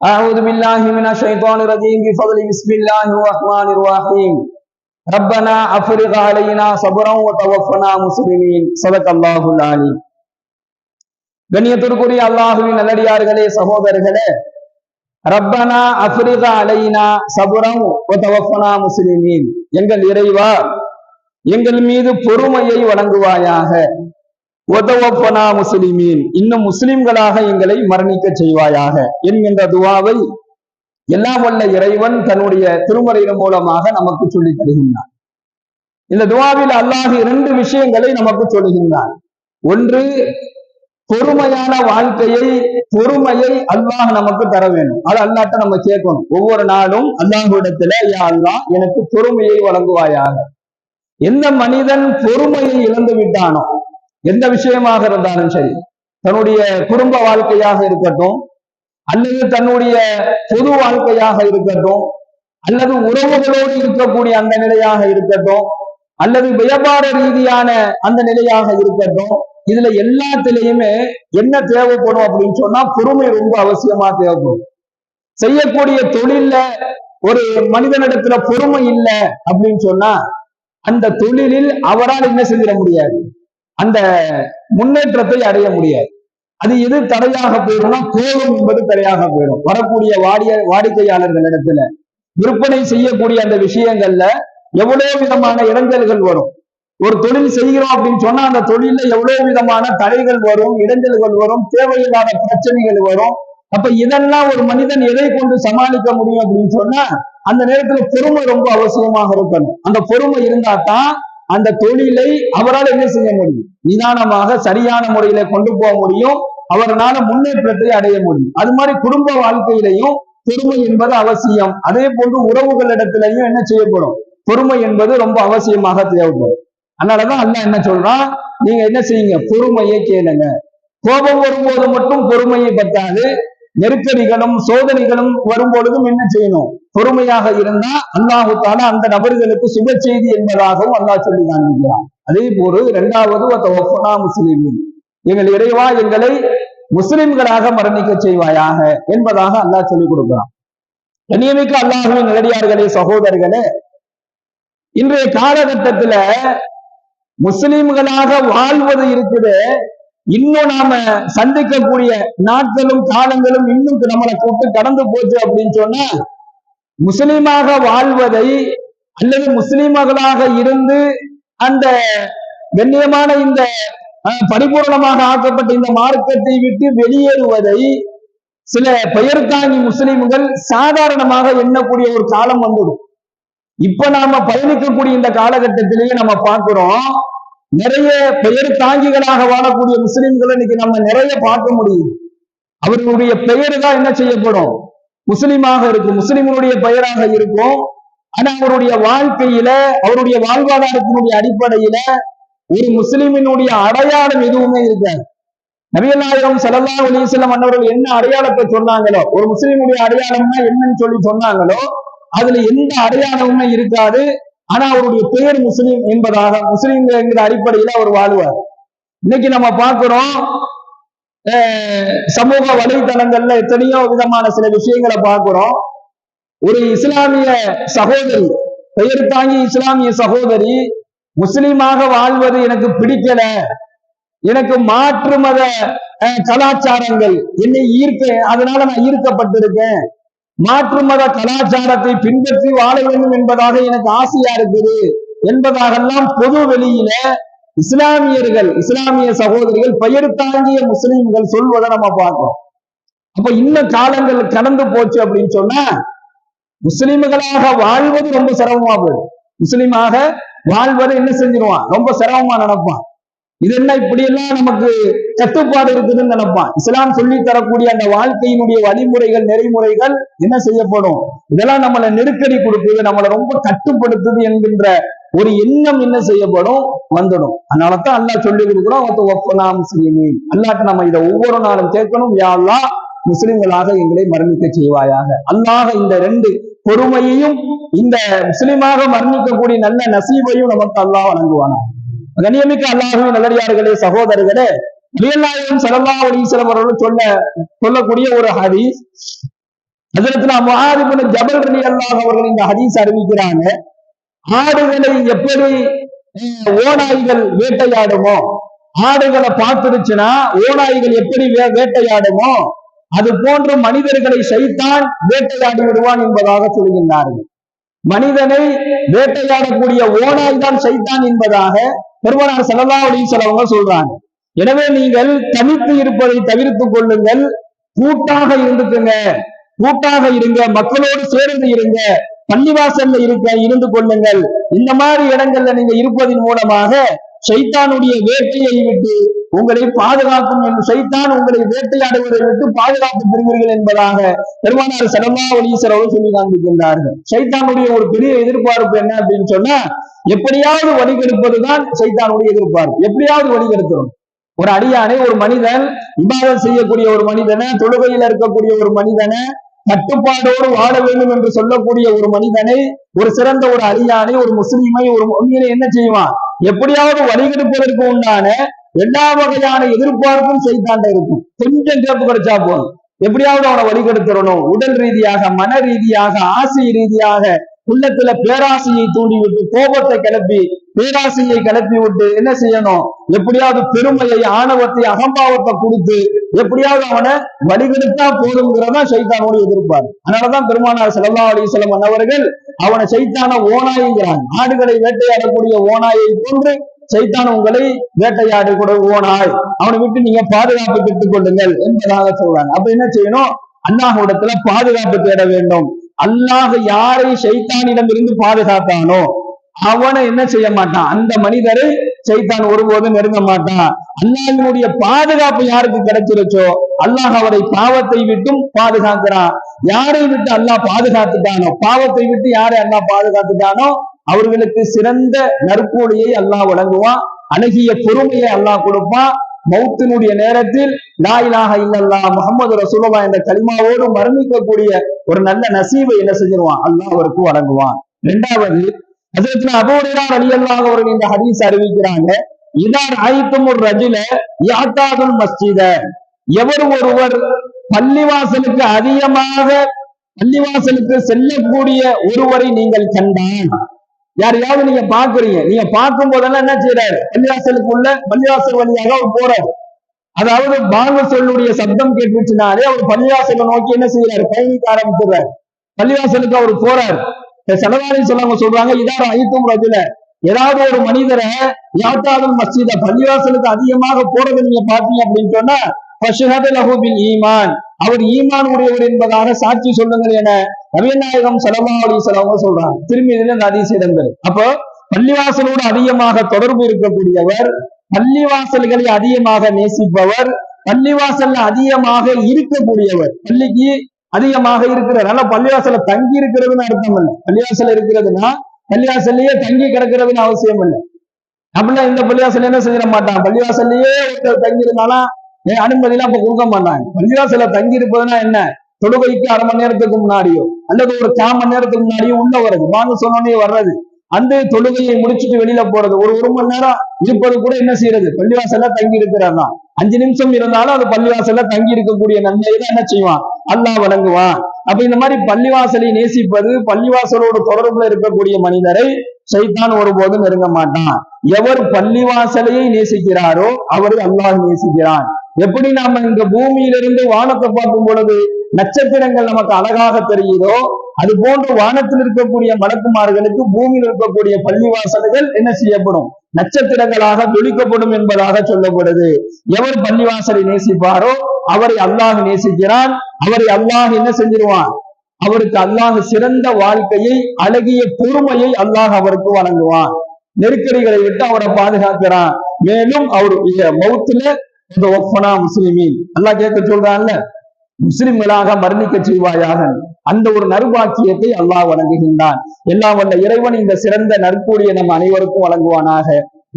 أعوذ بالله من الشيطان الرجيم بفضل بسم الله الرحمن الرحيم ربنا أفرغ علينا صبرا وتوفنا مسلمين صدق الله العليم கண்ணியத்திற்குரிய அல்லாஹுவின் நல்லடியார்களே சகோதரர்களே ரப்பனா அஃப்ரிக அலைனா சபுரம் ஒத்தவஃபனா முஸ்லிமீன் எங்கள் இறைவா எங்கள் மீது பொறுமையை வழங்குவாயாக ஒதவப்பனா முஸ்லிமீன். இன்னும் முஸ்லிம்களாக எங்களை மரணிக்க செய்வாயாக என்கின்ற துவாவை எல்லாம் வல்ல இறைவன் தன்னுடைய திருமறையின் மூலமாக நமக்கு சொல்லி தருகின்றான். இந்த துவாவில் அல்லாஹ் இரண்டு விஷயங்களை நமக்கு சொல்லுகின்றான். ஒன்று பொறுமையான வாழ்க்கையை பொறுமையை அல்லாஹ் நமக்கு தர வேண்டும். அது அல்லாட்ட நம்ம கேட்கணும். ஒவ்வொரு நாளும் அல்லாஹிடத்துல யா அல்லாஹ் எனக்கு பொறுமையை வழங்குவாயாக. எந்த மனிதன் பொறுமையை இழந்து விட்டானோ எந்த விஷயமாக இருந்தாலும் சரி தன்னுடைய குடும்ப வாழ்க்கையாக இருக்கட்டும் அல்லது தன்னுடைய பொது வாழ்க்கையாக இருக்கட்டும் அல்லது உறவுகளோடு இருக்கக்கூடிய அந்த நிலையாக இருக்கட்டும் அல்லது வியாபார ரீதியான அந்த நிலையாக இருக்கட்டும் இதுல எல்லாத்திலையுமே என்ன தேவைப்படும் அப்படின்னு சொன்னா பொறுமை ரொம்ப அவசியமா தேவைப்படும். செய்யக்கூடிய தொழில்ல ஒரு மனிதனிடத்துல பொறுமை இல்லை அப்படின்னு சொன்னா அந்த தொழிலில் அவரால் என்ன செஞ்சிட முடியாது. அந்த முன்னேற்றத்தை அடைய முடியாது. அது எது தடையாக போயிடும்னா கோபம் என்பது தடையாக போயிடும். வரக்கூடிய வாடிய வாடிக்கையாளர்களிடத்துல விற்பனை செய்யக்கூடிய அந்த விஷயங்கள்ல எவ்வளவு விதமான இடைஞ்சல்கள் வரும். ஒரு தொழில் செய்கிறோம் அப்படின்னு சொன்னா அந்த தொழில எவ்வளவு விதமான தடைகள் வரும் இடைஞ்சல்கள் வரும் தேவையில்லாத பிரச்சனைகள் வரும். அப்ப இதெல்லாம் ஒரு மனிதன் எதை கொண்டு சமாளிக்க முடியும் அப்படின்னு சொன்னா அந்த நேரத்துல பொறுமை ரொம்ப அவசியமாக இருக்கணும். அந்த பொறுமை இருந்தா தான் அந்த தொழிலை அவரால் என்ன செய்ய முடியும்? நிதானமாக சரியான முறையில கொண்டு போக முடியும். அவரால் முன்னேற்றத்தை அடைய முடியும். அது மாதிரி குடும்ப வாழ்க்கையிலையும் பொறுமை என்பது அவசியம். அதே போன்று உறவுகளிடத்திலையும் என்ன செய்யப்படும்? பொறுமை என்பது ரொம்ப அவசியமாக தேவைப்படும். அதனாலதான் அல்ல என்ன சொல்றான்? நீங்க என்ன செய்யுங்க? பொறுமையை கேளுங்க. கோபம் வரும்போது மட்டும் பொறுமையை பத்தாது. நெருக்கடிகளும் சோதனைகளும் வரும்பொழுதும் என்ன செய்யணும்? பொறுமையாக இருந்தா அல்லாஹு தாலா அந்த நபர்களுக்கு சுப செய்தி என்பதாகவும் அல்லாஹ் சொல்லி காண்பிக்கிறான் அதே போல இரண்டாவது முஸ்லிமின். எங்கள் இறைவா எங்களை முஸ்லிம்களாக மரணிக்க செய்வாயாக என்பதாக அல்லாஹ் சொல்லிக் கொடுக்கிறான். கண்ணியமிக்க அல்லாஹுவின் நிலடியார்களே சகோதரர்களே இன்றைய காலகட்டத்துல முஸ்லிம்களாக வாழ்வது இருக்குது. இன்னும் நாம சந்திக்கக்கூடிய நாட்களும் காலங்களும் இன்னும் நம்மளை கூட்டு கடந்து போச்சு அப்படின்னு சொன்னா முஸ்லீமாக வாழ்வதை அல்லது முஸ்லீம்களாக இருந்து அந்த கண்ணியமான இந்த பரிபூர்ணமாக ஆக்கப்பட்ட இந்த மார்க்கத்தை விட்டு வெளியேறுவதை சில பெயர் தாங்கி முஸ்லிம்கள் சாதாரணமாக எண்ணக்கூடிய ஒரு காலம் வந்துடும் இப்ப நாம பயணிக்கக்கூடிய இந்த காலகட்டத்திலேயே நம்ம பார்க்கிறோம் நிறைய பெயர் தாங்கிகளாக வாழக்கூடிய முஸ்லிம்களை இன்னைக்கு நம்ம நிறைய பார்க்க முடியும் அவர்களுடைய பெயர் தான் என்ன செய்யப்படும்? முஸ்லிமாக இருக்கும். முஸ்லிம்களுடைய பெயராக இருக்கும். ஆனா அவருடைய வாழ்க்கையில அவருடைய வாழ்வாதாரத்தினுடைய அடிப்படையில ஒரு முஸ்லிமினுடைய அடையாளம் எதுவுமே இருக்காது. நபியநாயகம் சலல்லா அலிசல்லம் அன்னவர்கள் என்ன அடையாளத்தை சொன்னாங்களோ ஒரு முஸ்லிமுடைய அடையாளம்னா என்னன்னு சொல்லி சொன்னாங்களோ அதுல எந்த அடையாளமுமே இருக்காது. ஆனா அவருடைய பெயர் முஸ்லீம் என்பதாக முஸ்லீம் என்கிற அடிப்படையில அவர் வாழ்வார். இன்னைக்கு நம்ம பார்க்கிறோம் சமூக வலைதளங்கள்ல எத்தனையோ விதமான சில விஷயங்களை பார்க்கிறோம். ஒரு இஸ்லாமிய சகோதரி பெயர் தாங்கி இஸ்லாமிய சகோதரி முஸ்லீமாக வாழ்வது எனக்கு பிடிக்கல. எனக்கு மாற்று மத கலாச்சாரங்கள் என்னை ஈர்க்க அதனால நான் ஈர்க்கப்பட்டிருக்கேன். மாற்று மத கலாச்சாரத்தை பின்பற்றி வாழ வேண்டும் என்பதாக எனக்கு ஆசையா இருக்குது. என்பதாகெல்லாம் பொது வெளியில இஸ்லாமியர்கள் இஸ்லாமிய சகோதரிகள் பெயர் தாங்கிய முஸ்லிம்கள் சொல்வதை நம்ம பார்க்கிறோம். அப்ப இன்னும் காலங்கள் கடந்து போச்சு அப்படின்னு சொன்னா முஸ்லிம்களாக வாழ்வது ரொம்ப சிரமமா போயிடும். முஸ்லீமாக வாழ்வதை என்ன செஞ்சிருவான்? ரொம்ப சிரமமா நினைப்பான். இது என்ன இப்படி எல்லாம் நமக்கு கட்டுப்பாடு இருக்குதுன்னு நினைப்பான். இஸ்லாம் சொல்லி தரக்கூடிய அந்த வாழ்க்கையினுடைய வழிமுறைகள் நெறிமுறைகள் என்ன செய்யப்படும்? இதெல்லாம் நம்மளை நெருக்கடி கொடுக்குது நம்மளை ரொம்ப கட்டுப்படுத்துது என்கின்ற ஒரு எண்ணம் என்ன செய்யப்படும்? வந்துடும். அதனாலதான் அல்லா சொல்லி கொடுக்குறோம் ஒத்த ஒப்பனா முஸ்லிமீன். அல்லாட்ட நம்ம இதை ஒவ்வொரு நாளும் கேட்கணும். யாழ்லா முஸ்லிம்களாக எங்களை மரணிக்க செய்வாயாக. அல்லாஹ் இந்த ரெண்டு பொறுமையையும் இந்த முஸ்லிமாக மரணிக்கக்கூடிய நல்ல நசீபையும் நமக்கு அல்லாஹ் வழங்குவானா? கண்ணியமிக்க அல்லாஹுவின் நல்லடியார்களே சகோதரர்களே நபியல்லாஹுவின் ஸல்லல்லாஹு அலைஹி அவர்கள் சொல்ல சொல்லக்கூடிய ஒரு ஹதீஸ். ஹஜரத்னா நான் மகாதிபன் ஜபல் அல்லாஹ் அவர்கள் இந்த ஹதீஸ் அறிவிக்கிறாங்க. ஆடுகளை எப்படி ஓநாய்கள் வேட்டையாடுமோ? ஆடுகளை பார்த்துருச்சுன்னா ஓநாய்கள் எப்படி வே- வேட்டையாடுமோ? அது போன்று மனிதர்களை சைத்தான் வேட்டையாடி விடுவான் என்பதாக சொல்கின்றார்கள். மனிதனை வேட்டையாடக்கூடிய ஓனாய் தான் சைத்தான் என்பதாக பெருமனார் செலவா அப்படின்னு வஸல்லம் சொல்றாங்க. எனவே நீங்கள் தனித்து இருப்பதை தவிர்த்துக் கொள்ளுங்கள். கூட்டாக இருந்துக்குங்க. கூட்டாக இருங்க. மக்களோடு சேர்ந்து இருங்க. பள்ளிவாசல்ல இருக்க இருந்து கொள்ளுங்கள். இந்த மாதிரி இடங்கள்ல நீங்க இருப்பதன் மூலமாக சைத்தானுடைய வேட்டையை விட்டு உங்களை பாதுகாக்கும் என்று சைத்தான் உங்களை வேட்டையாடுவதை விட்டு பாதுகாப்பு பெறுவீர்கள் என்பதாக பெருமானார் சடமா ஒலீசர் அவர்கள் சொல்லி காண்பிக்கின்றார்கள். சைத்தானுடைய ஒரு பெரிய எதிர்பார்ப்பு என்ன அப்படின்னு சொன்னா எப்படியாவது வழிகெடுப்பதுதான் சைத்தானுடைய எதிர்பார்ப்பு. எப்படியாவது வழிகெடுத்துரும் ஒரு அடியானை ஒரு மனிதன் விவாதம் செய்யக்கூடிய ஒரு மனிதனை தொழுகையில் இருக்கக்கூடிய ஒரு மனிதனை கட்டுப்பாடோடு வாழ வேண்டும் என்று சொல்லக்கூடிய ஒரு மனிதனை ஒரு சிறந்த ஒரு அரியானை ஒரு முஸ்லீமை ஒரு மொழியனை என்ன செய்வான்? எப்படியாவது வழிகெடுப்பதற்கு உண்டான எல்லா வகையான எதிர்பார்ப்பும் செய்தாண்ட இருக்கும். கொஞ்சம் கேப்பு கிடைச்சா போதும். எப்படியாவது அவனை வழிகெடுத்துடணும். உடல் ரீதியாக மன ரீதியாக ஆசை ரீதியாக உள்ளத்துல பேராசையை தூண்டிவிட்டு கோபத்தை கிளப்பி பேராசையை கிளப்பி விட்டு என்ன செய்யணும்? எப்படியாவது பெருமையை ஆணவத்தை அகம்பாவத்தை கொடுத்து எப்படியாவது அவனை வழிகெடுத்தா போதுங்கிறதா சைத்தானோட எதிர்ப்பார் அதனாலதான் பெருமானார் செல்லா அலிசலம் அவர்கள் அவனை சைத்தான ஓனாய்கிறான் ஆடுகளை வேட்டையாடக்கூடிய ஓனாயை போன்று சைத்தான் உங்களை வேட்டையாடு கூட ஓனாய் அவனை விட்டு நீங்க பாதுகாப்பு பெற்றுக் கொள்ளுங்கள் என்பதாக சொல்றாங்க. அப்ப என்ன செய்யணும்? அல்லாஹ்விடத்துல பாதுகாப்பு தேட வேண்டும். அல்லாஹ் யாரை சைத்தானிடமிருந்து பாதுகாத்தானோ அவனை என்ன செய்ய மாட்டான்? அந்த மனிதரை சைத்தான் ஒருபோதும் நெருங்க மாட்டான். அல்லாஹினுடைய பாதுகாப்பு யாருக்கு கிடைச்சிருச்சோ அல்லாஹ் அவரை பாவத்தை விட்டும் பாதுகாக்கிறான். யாரை விட்டு அல்லாஹ் பாதுகாத்துட்டானோ பாவத்தை விட்டு யாரை அல்லாஹ் பாதுகாத்துட்டானோ அவர்களுக்கு சிறந்த நற்கூலியை அல்லாஹ் வழங்குவான். அழகிய பொறுமையை அல்லாஹ் கொடுப்பான். மௌத்தினுடைய நேரத்தில் லாயிலாக இல்லல்லா முகமது முஹம்மது என்ற கலிமாவோடு மரணிக்கக்கூடிய ஒரு நல்ல நசீவை என்ன செஞ்சிருவான்? அல்லாஹ் அவருக்கு வழங்குவான். இரண்டாவது அதற்கு அபூ ஹுரைரா அவர்கள் இந்த ஹதீஸ் அறிவிக்கிறாங்க. இதார் ஆயித்தும் ஒரு ரஜுல யாத்தாதுல் மஸ்ஜித. எவர் ஒருவர் பள்ளிவாசலுக்கு அதிகமாக பள்ளிவாசலுக்கு செல்லக்கூடிய ஒருவரை நீங்கள் கண்டால் யாரையாவது நீங்க பாக்குறீங்க நீங்க பார்க்கும் போதெல்லாம் என்ன செய்யறாரு பள்ளிவாசலுக்குள்ள பள்ளிவாசல் வழியாக அவர் போறாரு. அதாவது பாங்க சொல்லுடைய சப்தம் கேட்டுச்சுனாலே அவர் பள்ளிவாசலை நோக்கி என்ன செய்யறாரு பயணிக்க ஆரம்பிச்சுறாரு பள்ளிவாசலுக்கு அவர் போறாரு. செலவாளி சொல்லவங்க சொல்றாங்க இதார ஐத்தும் ரஜுல. ஏதாவது ஒரு மனிதரை யாத்தாதும் மஸ்ஜித பள்ளிவாசலுக்கு அதிகமாக போறது நீங்க பாத்தீங்க அப்படின்னு சொன்னா ஈமான். அவர் ஈமான் உடையவர் என்பதாக சாட்சி சொல்லுங்கள் என நவீநாயகம் செலவாளி அலைஹி சொல்றாங்க. திரும்பி இதுல இந்த ஹதீஸ் இடங்கள் அப்போ பள்ளிவாசலோடு அதிகமாக தொடர்பு இருக்கக்கூடியவர் பள்ளிவாசல்களை அதிகமாக நேசிப்பவர் பள்ளிவாசல்ல அதிகமாக இருக்கக்கூடியவர் பள்ளிக்கு அதிகமாக இருக்கிறது. ஆனா பள்ளிவாசல தங்கி இருக்கிறதுன்னு அர்த்தம் இல்லை. பள்ளிவாசல இருக்கிறதுனா பள்ளிவாசல்லையே தங்கி கிடக்கிறதுன்னு அவசியம் இல்லை. அப்படின்னா இந்த பள்ளிவாசல் என்ன செஞ்சிட மாட்டான்? பள்ளிவாசல்லையே ஒருத்தர் தங்கி இருந்தாலும் அனுமதி எல்லாம் இப்ப கொடுக்க மாட்டாங்க. பள்ளிவாசல தங்கி இருப்பதுன்னா என்ன? தொழுகைக்கு அரை மணி நேரத்துக்கு முன்னாடியோ அல்லது ஒரு கால் மணி நேரத்துக்கு முன்னாடியோ உள்ள வர்றது. வாங்க சொன்னோடனே வர்றது. அந்த தொழுகையை முடிச்சுட்டு வெளியில போறது. ஒரு ஒரு மணி நேரம் இருப்பது கூட என்ன செய்யறது? பள்ளிவாசல்ல தங்கி இருக்கிறதா அஞ்சு நிமிஷம் இருந்தாலும் அது பள்ளிவாசல்ல தங்கி இருக்கக்கூடிய நன்மையை தான் என்ன செய்வான்? அல்லாஹ் வழங்குவான் அப்ப இந்த மாதிரி பள்ளிவாசலை நேசிப்பது பள்ளிவாசலோடு தொடர்புல இருக்கக்கூடிய மனிதரை சைத்தான் ஒருபோதும் நெருங்க மாட்டான். எவர் பள்ளிவாசலையை நேசிக்கிறாரோ அவரை அல்லாஹ் நேசிக்கிறான். எப்படி நாம இந்த பூமியிலிருந்து வானத்தை பார்க்கும் பொழுது நட்சத்திரங்கள் நமக்கு அழகாக தெரியுதோ அது போன்று வானத்தில் இருக்கக்கூடிய மடக்குமார்களுக்கு பூமியில் இருக்கக்கூடிய பள்ளிவாசல்கள் என்ன செய்யப்படும்? நட்சத்திரங்களாக துளிக்கப்படும் என்பதாக சொல்லப்படுது. எவர் பள்ளிவாசலை நேசிப்பாரோ அவரை அல்லாஹ் நேசிக்கிறான். அவரை அல்லாஹ் என்ன செஞ்சிருவான்? அவருக்கு அல்லாஹ் சிறந்த வாழ்க்கையை அழகிய பொறுமையை அல்லாஹ் அவருக்கு வழங்குவான். நெருக்கடிகளை விட்டு அவரை பாதுகாக்கிறான். மேலும் அவருடைய மௌத்துல இந்த ஒப்பனா முஸ்லிமின். அல்லாஹ் கேட்க சொல்றான்ல முஸ்லிம்களாக மரணிக்க செய்வாயாக? அந்த ஒரு நறுபாக்கியத்தை அல்லாஹ் வழங்குகின்றான். எல்லாம் வந்த இறைவன் இந்த சிறந்த நற்கூடிய நம் அனைவருக்கும் வழங்குவானாக.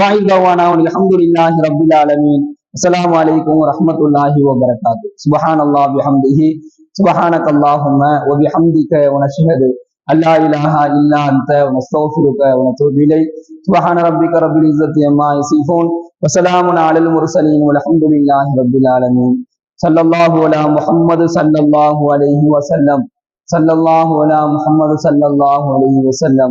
வாய்ந்தவானா அல்ஹம்துலில்லாஹி ரப்பில் ஆலமீன். السلام عليكم ورحمة الله وبركاته. سبحان الله بحمده. سبحانك اللهم وبحمدك ونشهد أن لا إله إلا أنت ونستغفرك ونتوب إليك. سبحان ربك رب العزة عما يصفون وسلام على المرسلين والحمد لله رب العالمين. صلى الله على محمد صلى الله عليه وسلم. صلى الله على محمد صلى الله عليه وسلم.